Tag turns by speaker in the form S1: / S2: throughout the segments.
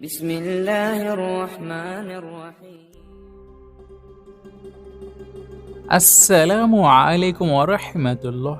S1: بسم الله الرحمن الرحيم
S2: আসসালামু আলাইকুম ওরহমতুল্লাহ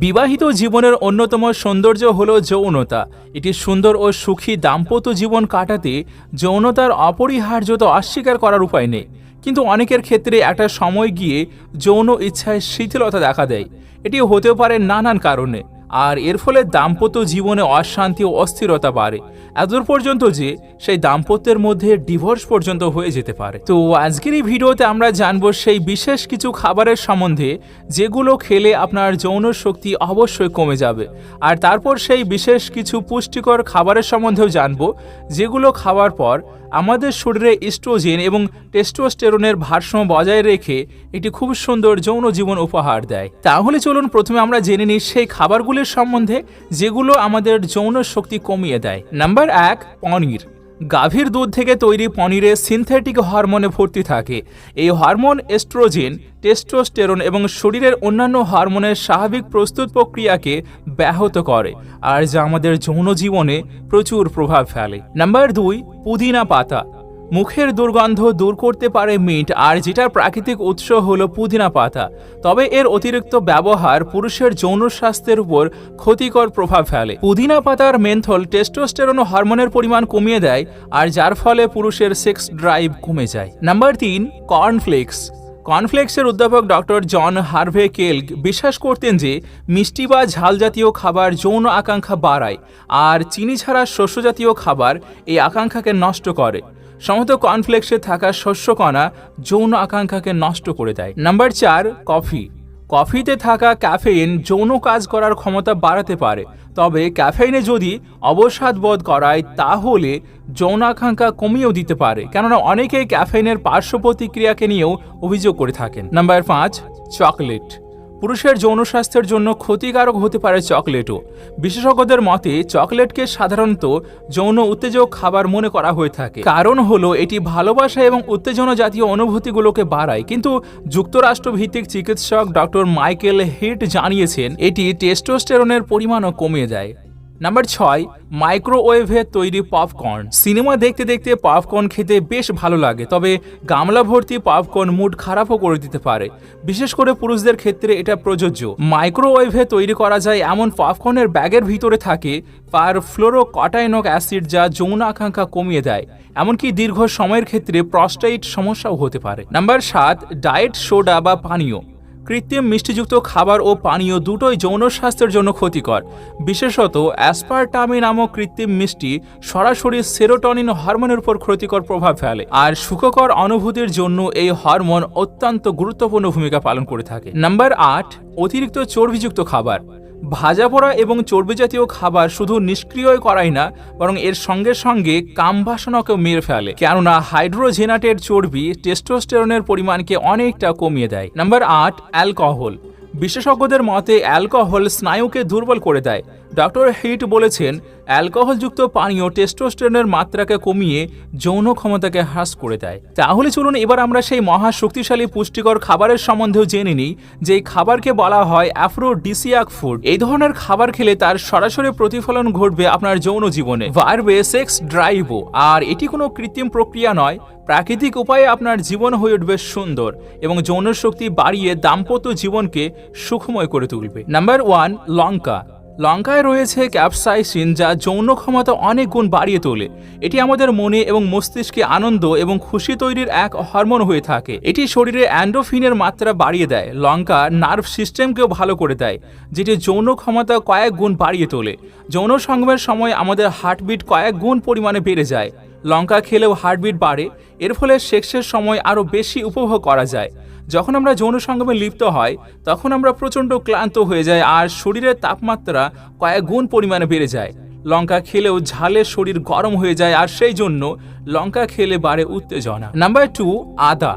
S2: বিবাহিত জীবনের অন্যতম সৌন্দর্য হল যৌনতা এটি সুন্দর ও সুখী দাম্পত্য জীবন কাটাতে যৌনতার অপরিহার্যতা অস্বীকার করার উপায় নেই কিন্তু অনেকের ক্ষেত্রে একটা সময় গিয়ে যৌন ইচ্ছায় শিথিলতা দেখা দেয় এটি হতেও পারে নানান কারণে আর এর ফলে দাম্পত্য জীবনে অশান্তি ও অস্থিরতা বাড়ে। এতদূর পর্যন্ত যে সেই দাম্পত্যের মধ্যে ডিভোর্স পর্যন্ত হয়ে যেতে পারে। তো আজকের এই ভিডিওতে আমরা জানব সেই বিশেষ কিছু খাবারের সম্বন্ধে যেগুলো খেলে আপনার যৌন শক্তি অবশ্যই কমে যাবে। আর তারপর সেই বিশেষ কিছু পুষ্টিকর খাবারের সম্বন্ধেও জানব, যেগুলো খাওয়ার পর আমাদের শরীরে ইস্ট্রোজেন এবং টেস্টোস্টেরনের ভারসাম্য বজায় রেখে এটি খুব সুন্দর যৌন জীবন উপহার দেয়। তাহলে চলুন প্রথমে আমরা জেনে নিই সেই খাবারগুলির সম্বন্ধে যেগুলো আমাদের যৌন শক্তি কমিয়ে দেয়। নাম্বার এক, পনির। গাভীর দুধ থেকে তৈরি পনিরে সিনথেটিক হরমোনে ভর্তি থাকে। এই হরমোন এস্ট্রোজেন টেস্টোস্টেরন এবং শরীরের অন্যান্য হরমোনের স্বাভাবিক প্রস্তুত প্রক্রিয়াকে ব্যাহত করে আর যা আমাদের যৌন জীবনে প্রচুর প্রভাব ফেলে। নাম্বার দুই, পুদিনা পাতা। মুখের দুর্গন্ধ দূর করতে পারে মিন্ট, আর যেটার প্রাকৃতিক উৎস হলো পুদিনা পাতা। তবে এর অতিরিক্ত ব্যবহার পুরুষের যৌন স্বাস্থ্যের উপর ক্ষতিকর প্রভাব ফেলে। পুদিনা পাতার মেন্থল টেস্টোস্টেরন হরমোনের পরিমাণ কমিয়ে দেয়, আর যার ফলে পুরুষের সেক্স ড্রাইভ কমে যায়। নাম্বার তিন, কর্নফ্লেক্স। কর্নফ্লেক্সের উদ্ভাবক ডক্টর জন হার্ভে কেলগ বিশ্বাস করতেন যে মিষ্টি বা ঝাল জাতীয় খাবার যৌন আকাঙ্ক্ষা বাড়ায়, আর চিনি ছাড়া শস্য জাতীয় খাবার এই আকাঙ্ক্ষাকে নষ্ট করে। সমত কর্নফ্লেক্সে থাকা শস্যকণা যৌন আকাঙ্ক্ষাকে নষ্ট করে দেয়। নাম্বার চার, কফি। কফিতে থাকা ক্যাফেইন যৌন কাজ করার ক্ষমতা বাড়াতে পারে। তবে ক্যাফেইনে যদি অবসাদ বোধ করায়, তাহলে যৌন আকাঙ্ক্ষা কমিয়েও দিতে পারে। কেননা অনেকেই ক্যাফেইনের পার্শ্ব প্রতিক্রিয়াকে নিয়েও অভিযোগ করে থাকেন। নাম্বার পাঁচ, চকলেট। পুরুষের যৌন স্বাস্থ্যের জন্য ক্ষতিকারক হতে পারে চকলেটও। বিশেষজ্ঞদের মতে, চকলেটকে সাধারণত যৌন উত্তেজক খাবার মনে করা হয়ে থাকে। কারণ হলো, এটি ভালোবাসা এবং উত্তেজনা জাতীয় অনুভূতিগুলোকে বাড়ায়। কিন্তু যুক্তরাষ্ট্রভিত্তিক চিকিৎসক ডক্টর মাইকেল হিট জানিয়েছেন, এটি টেস্টোস্টেরনের পরিমাণও কমিয়ে দেয়। নাম্বার ছয় মাইক্রোওয়েভে তৈরি পপকর্ন সিনেমা দেখতে দেখতে পপকর্ন খেতে বেশ ভালো লাগে, তবে গামলা ভর্তি পপকর্ন মুড খারাপও করে দিতে পারে। বিশেষ করে পুরুষদের ক্ষেত্রে এটা প্রযোজ্য। মাইক্রোওয়েভে তৈরি করা যায় এমন পপকর্নের ব্যাগের ভিতরে থাকে পার ফ্লোরো কটাইনক অ্যাসিড যা যৌন আকাঙ্ক্ষা কমিয়ে দেয়। এমনকি দীর্ঘ সময়ের ক্ষেত্রে প্রস্টাইট সমস্যাও হতে পারে। নাম্বার সাত ডায়েট সোডা বা পানীয়। কৃত্রিম মিষ্টিযুক্ত খাবার ও পানীয় দুটোই যৌন স্বাস্থ্যের জন্য ক্ষতিকর। বিশেষত অ্যাসপারটামি নামক কৃত্রিম মিষ্টি সরাসরি সেরোটনিন হরমোনের উপর ক্ষতিকর প্রভাব ফেলে আর সুখকর অনুভূতির জন্য এই হরমোন অত্যন্ত গুরুত্বপূর্ণ ভূমিকা পালন করে থাকে। নাম্বার আট, অতিরিক্ত চর্বিযুক্ত খাবার। ভাজা পোড়া এবং চর্বি জাতীয় খাবার শুধু নিষ্ক্রিয় করাই না, বরং এর সঙ্গে সঙ্গে কাম বাসনাকেও মেরে ফেলে। কেননা হাইড্রোজেনাটের চর্বি টেস্টোস্টেরনের পরিমাণকে অনেকটা কমিয়ে দেয়। নাম্বার আট, অ্যালকোহল। বিশেষজ্ঞদের মতে, অ্যালকোহল স্নায়ুকে দুর্বল করে দেয়। ডক্টর হিট বলেছেন, অ্যালকোহলযুক্ত পানীয় টেস্টোস্টেরনের মাত্রাকে কমিয়ে যৌন ক্ষমতাকে হ্রাস করে দেয়। তাহলে চলুন, এবার আমরা সেই মহা শক্তিশালী পুষ্টিকর খাবারের সম্বন্ধেও জেনে নিই যে খাবারকে বলা হয় অ্যাফ্রোডিসিয়াক ফুড। এই ধরনের খাবার খেলে তার সরাসরি প্রতিফলন ঘটবে আপনার যৌন জীবনে। বাড়বে সেক্স ড্রাইভও। আর এটি কোনো কৃত্রিম প্রক্রিয়া নয় প্রাকৃতিক উপায়ে আপনার জীবন হয়ে উঠবে সুন্দর এবং যৌন শক্তি বাড়িয়ে দাম্পত্য জীবনকে সুখময় করে তুলবে। নাম্বার ওয়ান লঙ্কা। লঙ্কায় রয়েছে ক্যাপসাইসিন যা যৌন ক্ষমতা অনেক গুণ বাড়িয়ে তোলে। এটি আমাদের মনে এবং মস্তিষ্কে আনন্দ এবং খুশি তৈরির এক হরমোন হয়ে থাকে। এটি শরীরে অ্যান্ডোফিনের মাত্রা বাড়িয়ে দেয়। লঙ্কা নার্ভ সিস্টেমকেও ভালো করে দেয়, যেটি যৌন ক্ষমতা কয়েক গুণ বাড়িয়ে তোলে। যৌন সঙ্গমের সময় আমাদের হার্টবিট কয়েক গুণ পরিমাণে বেড়ে যায়। লঙ্কা খেলেও হার্টবিট বাড়ে। এর ফলে সেক্সের সময় আরও বেশি উপভোগ করা যায়। যখন আমরা যৌন সঙ্গমে লিপ্ত হয়, তখন আমরা প্রচণ্ড ক্লান্ত হয়ে যাই আর শরীরের তাপমাত্রা কয়েক গুণ পরিমাণে বেড়ে যায়। লঙ্কা খেলেও ঝালে শরীর গরম হয়ে যায় আর সেই জন্য লঙ্কা খেলে বাড়ে উত্তেজনা। নাম্বার টু, আদা।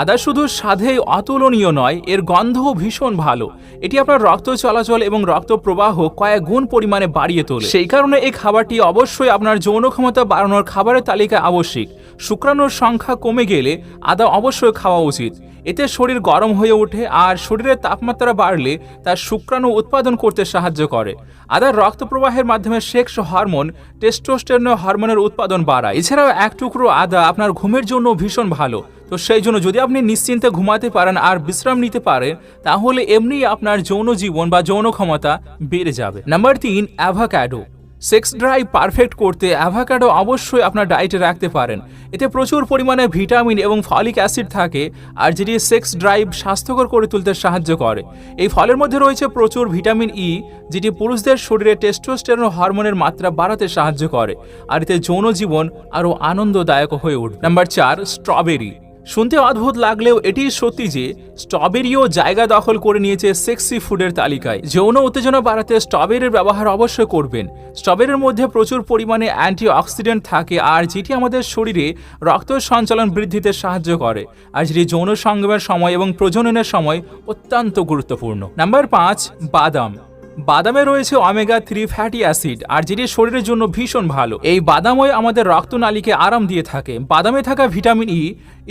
S2: আদা শুধু স্বাদে অতুলনীয় নয়, এর গন্ধও ভীষণ ভালো। এটি আপনার রক্ত চলাচল এবং রক্ত প্রবাহ কয়েক গুণ পরিমাণে বাড়িয়ে তোলে। সেই কারণে এই খাবারটি অবশ্যই আপনার যৌন ক্ষমতা বাড়ানোর খাবারের তালিকায় আবশ্যিক। শুক্রাণুর সংখ্যা কমে গেলে আদা অবশ্যই খাওয়া উচিত। এতে শরীর গরম হয়ে ওঠে আর শরীরের তাপমাত্রা বাড়লে তার শুক্রাণু উৎপাদন করতে সাহায্য করে। আদার রক্ত প্রবাহের মাধ্যমে সেক্স হরমোন টেস্টোস্টেরন হরমোনের উৎপাদন বাড়ায়। এছাড়াও এক টুকরো আদা আপনার ঘুমের জন্য ভীষণ ভালো। তো সেই জন্য যদি আপনি নিশ্চিন্তে ঘুমাতে পারেন আর বিশ্রাম নিতে পারেন, তাহলে এমনিই আপনার যৌন জীবন বা যৌন ক্ষমতা বেড়ে যাবে। নাম্বার তিন অ্যাভাক্যাডো সেক্স ড্রাইভ পারফেক্ট করতে অ্যাভাকাডো অবশ্যই আপনার ডায়েটে রাখতে পারেন। এতে প্রচুর পরিমাণে ভিটামিন এবং ফলিক অ্যাসিড থাকে, আর যেটি সেক্স ড্রাইভ স্বাস্থ্যকর করে তুলতে সাহায্য করে। এই ফলের মধ্যে রয়েছে প্রচুর ভিটামিন ই, যেটি পুরুষদের শরীরে টেস্টোস্টেরন হরমোনের মাত্রা বাড়াতে সাহায্য করে, আর এতে যৌন জীবন আরও আনন্দদায়ক হয়ে উঠবে। নাম্বার চার, স্ট্রবেরি। শুনতে অদ্ভুত লাগলেও এটি সত্যি যে স্ট্রবেরিও জায়গা দখল করে নিয়েছে সেক্সি ফুডের তালিকায়। যৌন উত্তেজনা বাড়াতে স্ট্রবেরির ব্যবহার অবশ্যই করবেন। স্ট্রবেরির মধ্যে প্রচুর পরিমাণে অ্যান্টি অক্সিডেন্ট থাকে আর যেটি আমাদের শরীরে রক্ত সঞ্চালন বৃদ্ধিতে সাহায্য করে আর যেটি যৌন সঙ্গমের সময় এবং প্রজননের সময় অত্যন্ত গুরুত্বপূর্ণ। নাম্বার পাঁচ, বাদাম। বাদামে রয়েছে অমেগা থ্রি ফ্যাটি অ্যাসিড আর যেটি শরীরের জন্য ভীষণ ভালো। এই বাদাময় আমাদের রক্তনালীকে আরাম দিয়ে থাকে। বাদামে থাকা ভিটামিন ই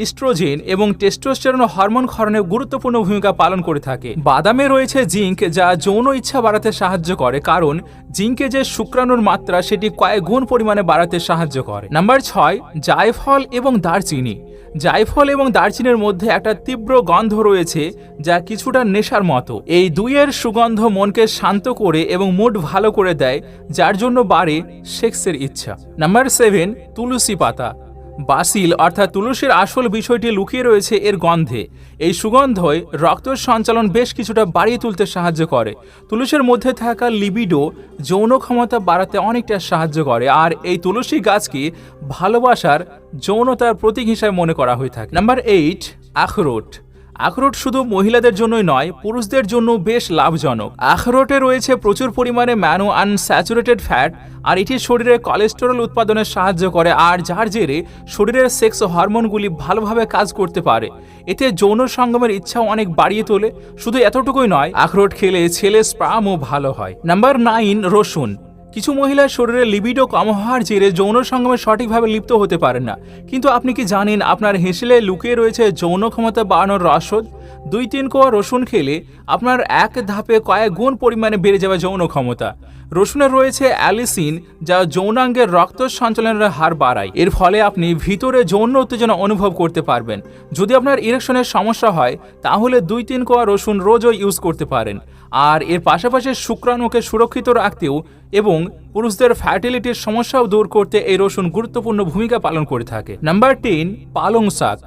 S2: ইস্ট্রোজেন এবং টেস্টোস্টেরন হরমোন ক্ষরণে গুরুত্বপূর্ণ ভূমিকা পালন করে থাকে। বাদামে রয়েছে জিঙ্ক যা যৌন ইচ্ছা বাড়াতে সাহায্য করে, কারণ জিঙ্কে যে শুক্রাণুর মাত্রা, সেটি কয়েক গুণ পরিমাণে বাড়াতে সাহায্য করে। নাম্বার ছয়, জায়ফল এবং দারচিনি। জায়ফল এবং দারচিনির মধ্যে একটা তীব্র গন্ধ রয়েছে, যা কিছুটা নেশার মতো। এই দুইয়ের সুগন্ধ মনকে শান্ত করে এবং মুড ভালো করে দেয়, যার জন্য বাড়ে সেক্সের ইচ্ছা। নাম্বার সেভেন, তুলসী পাতা। বাসিল অর্থাৎ তুলসীর আসল বিষয়টি লুকিয়ে রয়েছে এর গন্ধে। এই সুগন্ধই রক্ত সঞ্চালন বেশ কিছুটা বাড়িয়ে তুলতে সাহায্য করে। তুলসীর মধ্যে থাকা লিবিডো যৌন ক্ষমতা বাড়াতে অনেকটা সাহায্য করে, আর এই তুলসী গাছকে ভালোবাসার যৌনতার প্রতীক হিসাবে মনে করা হয়ে থাকে। নাম্বার এইট, আখরোট। আখরোট শুধু মহিলাদের জন্যই নয়, পুরুষদের জন্য বেশ লাভজনক। আখরোটে রয়েছে প্রচুর পরিমাণে ম্যানো আনস্যাচুরেটেড ফ্যাট, আর এটি শরীরে কোলেস্টেরল উৎপাদনে সাহায্য করে, আর যার জেরে শরীরের সেক্স হরমোনগুলি ভালোভাবে কাজ করতে পারে। এতে যৌন সঙ্গমের ইচ্ছাও অনেক বাড়িয়ে তোলে। শুধু এতটুকুই নয়, আখরোট খেলে ছেলে স্প্রামও ভালো হয়। নাম্বার নাইন, রসুন। কিছু মহিলার শরীরে লিবিডো কম হওয়ার জেরে যৌন সঙ্গমে সঠিকভাবে লিপ্ত হতে পারেন না। কিন্তু আপনি কি জানেন আপনার হেসেলে লুকিয়ে রয়েছে যৌন ক্ষমতা বাড়ানোর রসদ? দুই তিন কোয়া রসুন খেলে আপনার এক ধাপে কয়েক গুণ পরিমাণে বেড়ে যাবে যৌন ক্ষমতা। রসুনে রয়েছে অ্যালিসিন, যা যৌনাঙ্গের রক্ত সঞ্চালনের হার বাড়ায়। এর ফলে আপনি ভিতরে যৌন উত্তেজনা অনুভব করতে পারবেন। যদি আপনার ইরেকশনের সমস্যা হয়, তাহলে দুই তিন কোয়া রসুন রোজও ইউজ করতে পারেন। আর এর পাশাপাশি শুক্রাণুকে সুরক্ষিত রাখতেও এবং পুরুষদের ফ্যাটিলিটির সমস্যাও দূর করতে এই রসুন গুরুত্বপূর্ণ ভূমিকা পালন করে থাকে। নাম্বার টেন পালং শাক।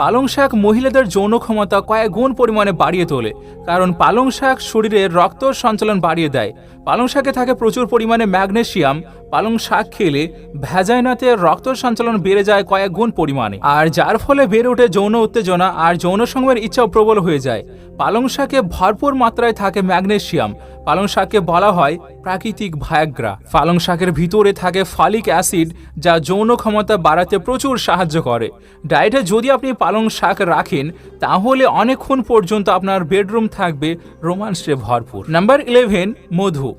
S2: পালং শাক মহিলাদের যৌন ক্ষমতা কয়েক গুণ পরিমাণে বাড়িয়ে তোলে, কারণ পালং শাক শরীরের রক্ত সঞ্চালন বাড়িয়ে দেয়। পালং শাকে থাকে প্রচুর পরিমাণে ম্যাগনেশিয়াম পালং শাক খেলে ভ্যাজাইনাতে রক্ত সঞ্চালন বেড়ে যায় কয়েক গুণ পরিমাণে। আর যার ফলে বেড়ে ওঠে যৌন উত্তেজনা আর যৌন সঙ্গমের ইচ্ছাও প্রবল হয়ে যায়। পালং শাকে ভরপুর মাত্রায় থাকে ম্যাগনেশিয়াম পালং শাককে বলা হয় প্রাকৃতিক ভায়াগ্রা। পালং শাকের ভিতরে থাকে ফলিক অ্যাসিড, যা যৌন ক্ষমতা বাড়াতে প্রচুর সাহায্য করে। ডায়েটে যদি আপনি পালং শাক রাখেন তাহলে অনেকক্ষণ পর্যন্ত আপনার বেডরুম থাকবে। রোমান্সে ভরপুর। নাম্বার ইলেভেন মধু।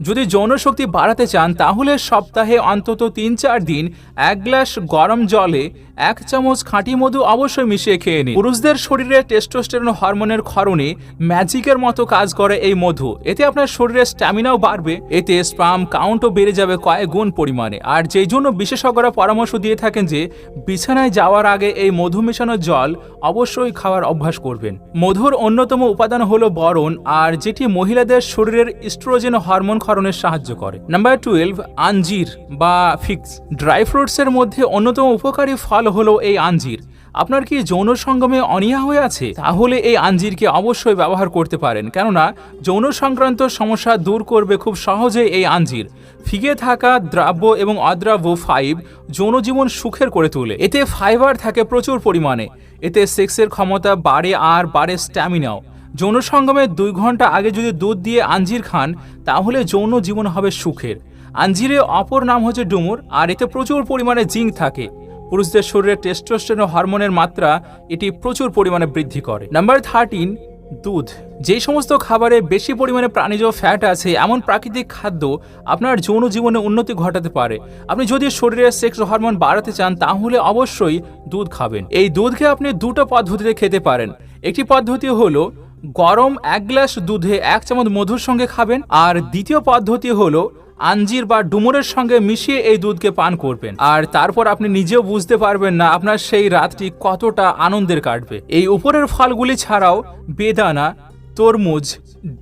S2: যদি যৌনশক্তি বাড়াতে চান, তাহলে সপ্তাহে অন্তত তিন চার দিন এক গ্লাস গরম জলে এক চামচ খাঁটি মধু অবশ্যই মিশিয়ে খেয়ে নিন। পুরুষদের শরীরে টেস্টোস্টেরন হরমোনের ক্ষরণে ম্যাজিকের মতো কাজ করে এই মধু। এতে আপনার শরীরের স্ট্যামিনাও বাড়বে, এতে স্পাম কাউন্টও বেড়ে যাবে কয়েক গুণ পরিমাণে। আর যেই জন্য বিশেষজ্ঞরা পরামর্শ দিয়ে থাকেন যে, বিছানায় যাওয়ার আগে এই মধু মেশানো জল অবশ্যই খাওয়ার অভ্যাস করবেন। মধুর অন্যতম উপাদান হলো বরণ, আর যেটি মহিলাদের শরীরের ইস্ট্রোজেন হরমোন ক্ষরণে সাহায্য করে। নাম্বার টুয়েলভ আঞ্জির বা ফিক্স। ড্রাই ফ্রুটসের মধ্যে অন্যতম উপকারী ফল হলো এই আঞ্জির। আপনার কি যৌন সঙ্গমে অনীহা হয়ে আছে? তাহলে এই আঞ্জিরকে অবশ্যই ব্যবহার করতে পারেন। কেননা, যৌন সংক্রান্ত সমস্যা দূর করবে খুব সহজে এই আঞ্জির। ফিগে থাকা দ্রাব্য এবং অদ্রাব্য ফাইভ যৌন জীবন সুখের করে তোলে। এতে ফাইবার থাকে প্রচুর পরিমাণে। এতে সেক্সের ক্ষমতা বাড়ে আর বাড়ে স্ট্যামিনাও যৌন সঙ্গমের দুই ঘণ্টা আগে যদি দুধ দিয়ে আঞ্জির খান, তাহলে যৌন জীবন হবে সুখের। আঞ্জিরে অপর নাম হচ্ছে ডুমুর, আর এতে প্রচুর পরিমাণে জিঙ্ক থাকে। পুরুষদের শরীরে টেস্টোস্টেরন হরমোনের মাত্রা এটি প্রচুর পরিমাণে বৃদ্ধি করে। নাম্বার থার্টিন দুধ। যে সমস্ত খাবারে বেশি পরিমাণে প্রাণীজ ফ্যাট আছে, এমন প্রাকৃতিক খাদ্য আপনার যৌন জীবনে উন্নতি ঘটাতে পারে। আপনি যদি শরীরে সেক্স হরমোন বাড়াতে চান, তাহলে অবশ্যই দুধ খাবেন। এই দুধকে আপনি দুটো পদ্ধতিতে খেতে পারেন। একটি পদ্ধতি হলো গরম এক গ্লাস দুধে এক চামচ মধুর সঙ্গে খাবেন। আর দ্বিতীয় পদ্ধতি হলো আঞ্জির বা ডুমুরের সঙ্গে মিশিয়ে এই দুধকে পান করবেন। আর তারপর আপনি নিজেও বুঝতে পারবেন না আপনার সেই রাতটি কতটা আনন্দের কাটবে। এই উপরের ফলগুলি ছাড়াও বেদানা, তরমুজ,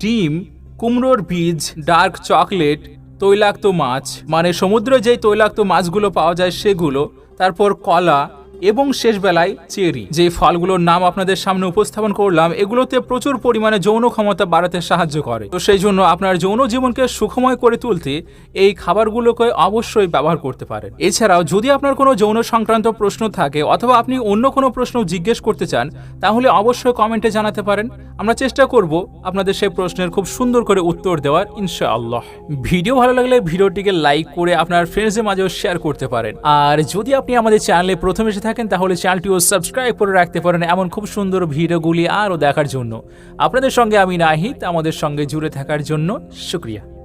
S2: ডিম, কুমড়োর বীজ, ডার্ক চকলেট, তৈলাক্ত মাছ মানে সমুদ্রে যেই তৈলাক্ত মাছগুলো পাওয়া যায় সেগুলো, তারপর কলা এবং শেষ বেলায় চেরি। যে ফলগুলোর নাম আপনাদের সামনে উপস্থাপন করলাম, এগুলোতে প্রচুর পরিমাণে যৌন ক্ষমতা বাড়াতে সাহায্য করে। তো সেই জন্য আপনার যৌন জীবনকে সুখময় করে তুলতে এই খাবারগুলোকে অবশ্যই ব্যবহার করতে পারেন। এছাড়াও যদি আপনার কোনো যৌন সংক্রান্ত প্রশ্ন থাকে অথবা আপনি অন্য কোনো প্রশ্ন জিজ্ঞেস করতে চান, তাহলে অবশ্যই কমেন্টে জানাতে পারেন। আমরা চেষ্টা করব আপনাদের সেই প্রশ্নের খুব সুন্দর করে উত্তর দেওয়ার, ইনশাআল্লাহ। ভিডিও ভালো লাগলে ভিডিওটিকে লাইক করে আপনার ফ্রেন্ডসের মাঝেও শেয়ার করতে পারেন। আর যদি আপনি আমাদের চ্যানেলে প্রথম এসে থাকেন, তাহলে চ্যানেলটিও সাবস্ক্রাইব করে রাখতে পারেন এমন খুব সুন্দর ভিডিওগুলি আরও দেখার জন্য। আপনাদের সঙ্গে আমি নাহিত আমাদের সঙ্গে জুড়ে থাকার জন্য শুক্রিয়া।